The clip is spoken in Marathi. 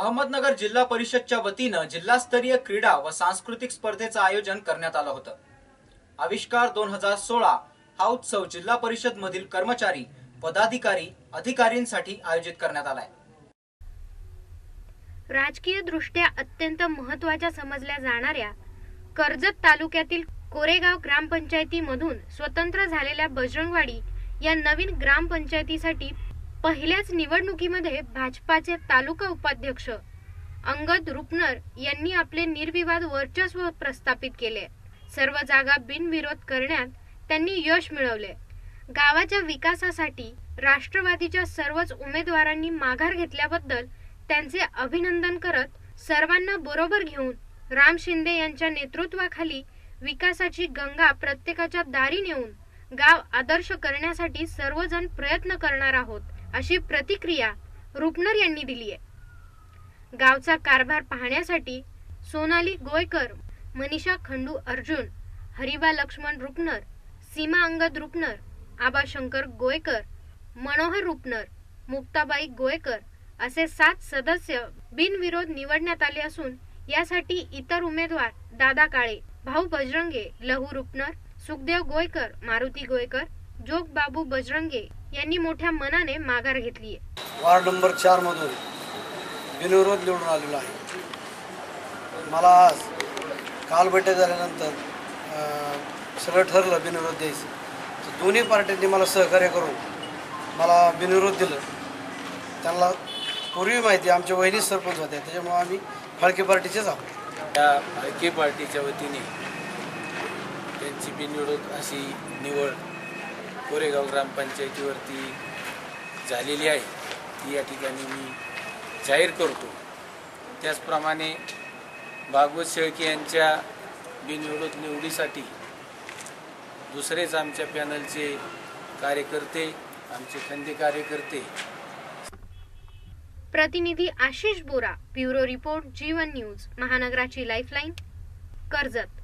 अहमदनगर जिल्हा परिषदच्या वतीनं जिल्हास्तरीय क्रीडा व सांस्कृतिक स्पर्धेचं आयोजन करण्यात आलं होतं. आविष्कार दोन हजार सोळा हा उत्सव जिल्हा परिषद मधील कर्मचारी पदाधिकारी अधिकारींसाठी आयोजित करण्यात आलाय. राजकीय दृष्ट्या अत्यंत महत्त्वाच्या समजल्या जाणाऱ्या कर्जत तालुक्यातील कोरेगाव ग्रामपंचायतीमधून स्वतंत्र झालेल्या बजरंगवाडी या नवीन ग्रामपंचायतीसाठी पहिल्याच निवडणुकीमध्ये भाजपाचे तालुका उपाध्यक्ष अंगद रुपनर यांनी आपले निर्विवाद वर्चस्व प्रस्थापित केले. सर्व जागा बिनविरोध करण्यात त्यांनी यश मिळवले. गावाच्या विकासासाठी राष्ट्रवादीच्या सर्वच उमेदवारांनी माघार घेतल्याबद्दल त्यांचे अभिनंदन करत सर्वांना बरोबर घेऊन राम शिंदे यांच्या नेतृत्वाखाली विकासाची गंगा प्रत्येकाच्या दारी नेऊन गाव आदर्श करण्यासाठी सर्वजण प्रयत्न करणार आहोत. अशी प्रतिक्रिया रुपनर यांनी दिली आहे. गावचा कारभार पाहण्यासाठी सोनाली गोयकर मनीषा खंडू अर्जुन हरिबा लक्ष्मण रुपनर सीमा अंगद रुपनर आबा शंकर गोयकर मनोहर रुपनर मुक्ताबाई गोयकर असे सात सदस्य बिनविरोध निवडण्यात आले असून यासाठी इतर उमेदवार दादा काळे भाऊ बजरंगे लहू रुपनर सुखदेव गोयकर मारुती गोयकर जोग बाबू बजरंगे यांनी मोठ्या मनाने माघार घेतली वार्ड नंबर चारमधून बिनविरोध निवडून आलेलो आहे. मला आज काल बैठक झाल्यानंतर सगळं ठरलं बिनविरोध द्यायचं. तर दोन्ही पार्ट्यांनी मला सहकार्य करून मला बिनविरोध दिलं. त्यांना पूर्वी माहिती आमच्या वहिनी सरपंच होत्या त्याच्यामुळे आम्ही फाळके पार्टीचेच आहोत. त्या आयके पार्टीच्या वतीने त्यांची बिनविरोध अशी निवड कोरेगाव ग्रामपंचायतीवरती झालेली आहे. ती या ठिकाणी मी जाहीर करतो. त्याचप्रमाणे भागवत शेळके यांच्या बिनविरोध निवडीसाठी दुसरेच आमच्या पॅनलचे कार्यकर्ते आमचे खंदे कार्यकर्ते. प्रतिनिधी Ashish Bora bureau report Jeevan news महानगराची lifeline Karjat.